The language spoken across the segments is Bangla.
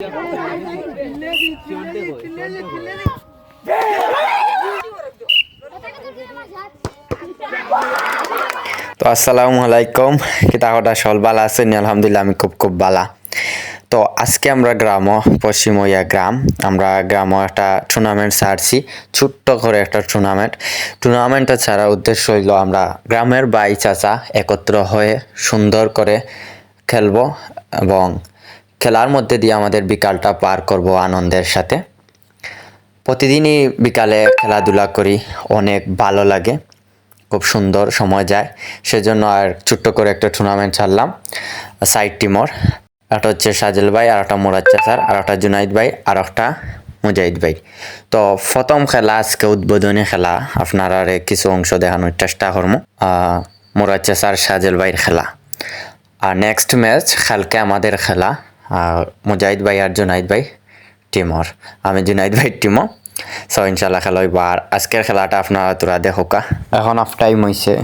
তো আসসালামু আলাইকুম। কিতা কটা সল বালা আছেন? আলহামদুলিল্লাহ, আমি খুব খুব বালা তো আজকে আমরা গ্রাম, পশ্চিমইয়া গ্রাম। আমরা গ্রাম একটা টুর্নামেন্ট ছাড়ছি, ছোট্ট করে একটা টুর্নামেন্ট টুর্নামেন্টটা ছাড়া উদ্দেশ্য হইল আমরা গ্রামের বাই চাচা একত্র হয়ে সুন্দর করে খেলব এবং খেলার মধ্যে দিয়ে আমাদের বিকালটা পার করব আনন্দের সাথে। প্রতিদিনই বিকালে খেলাধুলা করি, অনেক ভালো লাগে, খুব সুন্দর সময় যায়। সেজন্য আর ছোট্ট করে একটা টুর্নামেন্ট ছাড়লাম সাইড টিমর। একটা হচ্ছে সাজেল ভাই, আর একটা মোরাদ চাচার, আর একটা জুনাইদ ভাই, আর একটা মুজাহিদ ভাই। তো প্রথম খেলা আজকে উদ্বোধনী খেলা, আপনারা কিছু অংশ দেখানোর চেষ্টা করব। মোরাদ চাচার সাজেল ভাইয়ের খেলা। আর নেক্সট ম্যাচ কালকে আমাদের খেলা। মুজাহিদ ভাই আর জুনাইদ ভাই টিমর। আমি জুনাইদ ভাই টিমো সো ইনশাল্লাহ খেলা হইব। আর আজকের খেলাটা আপনারা তোরা দেখোকা এখন অফ টাইম হয়েছে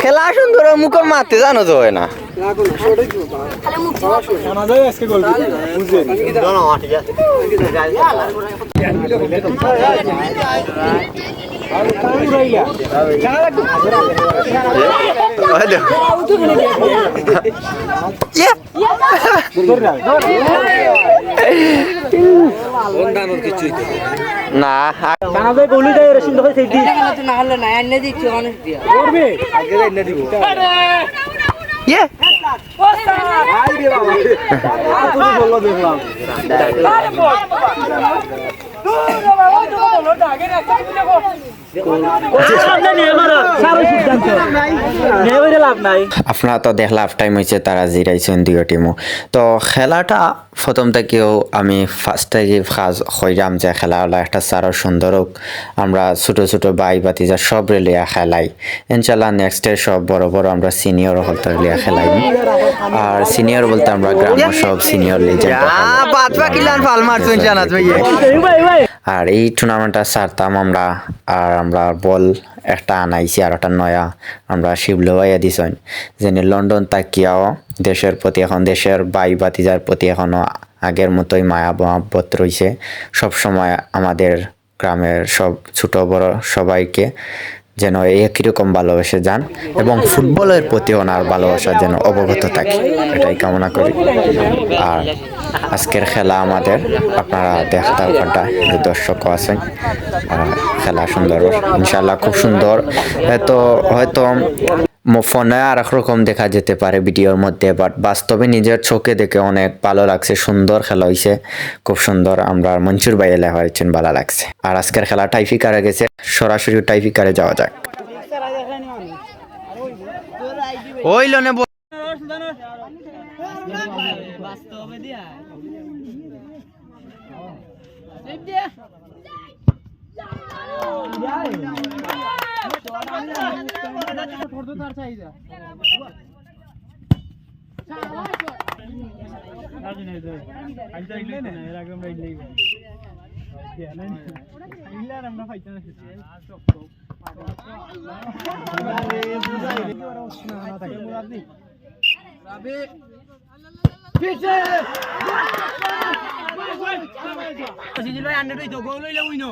খেলা সুন্দর মুখের মারতে জানো তো হয় না। ইয়ে! না কানাডায় গলি দেয় রেশন দখল সেই দিন না হলে না এনে দিচ্ছি অনেক দিয়া করবে আগে এনে দিব ইয়ে! আই রে বাবা আর তুমি বলল দেখলাম আপনারা তো দেখলা হাফ টাইম হয়েছে, তারা জিরাইছেন দুই টিমও তো খেলাটা প্রথম থেকেও আমি ফার্স্ট থেকে কাজ হইলাম যে খেলা হলো একটা সারো সুন্দর হোক। আমরা ছোট ছোট বাই বাতিজা সব রেলিয়া খেলাই। ইনশাল্লাহ নেক্সট সব বড় বড় আমরা সিনিয়র হলতে রেলিয়া খেলাই। আর সিনিয়র বলতে আমরা গ্রামের সব সিনিয়র লিজেন্ড আর এই টুর্নামেন্টটা সারতাম আমরা, আর আমরা বল একটা আনাইছি আর একটা নয়া। আমরা শিবলুয়াইয়া দিছেন যেন লন্ডন তাকিয়াও দেশের প্রতি এখন, দেশের বাই বাতিজার প্রতি এখনও আগের মতোই মায়া মহাব্বত রয়েছে সবসময় আমাদের গ্রামের সব ছোটো বড় সবাইকে যেন একই রকম ভালোবেসে যান এবং ফুটবলের প্রতি ওনার ভালোবাসা যেন অবগত থাকে। এটাই কামনা করি। আর আজকের খেলা আমাদের, আপনারা দেখতে পারটা যে দর্শকও আছেন খেলা সুন্দর। ইনশাল্লাহ খুব সুন্দর। হয়তো হয়তো ফোনে আর এক রকম দেখা যেতে পারে ভিডিওর মধ্যে বাট বাস্তবে নিজের চোখে দেখে অনেক ভালো লাগছে, সুন্দর খেলা হয়েছে খুব সুন্দর আমরা মঞ্চুর ভাই লেখা হয়েছেন ভালো লাগছে। আর আজকের খেলা টাইফিকারে গেছে, সরাসরি টাইফিকারে যাওয়া যাক। छोड़ दो तार चाहिए રાજુ નહીં તો આઈતા ઇલે ને રાગમ રાઈ લઈ ગયો કે ને ઇલે રામ ના ફાઈતા નથી આ તો અરે સુજાઈ રે ના ના થાય મુરાદની રાબે પીછે પછી જીલો આને તો ગોલ લઈ લેવું નો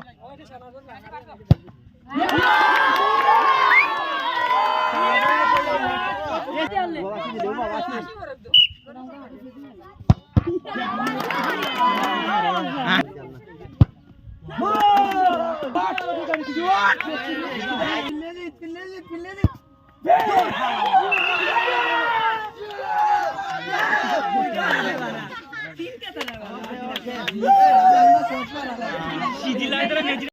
সিজি লাগতে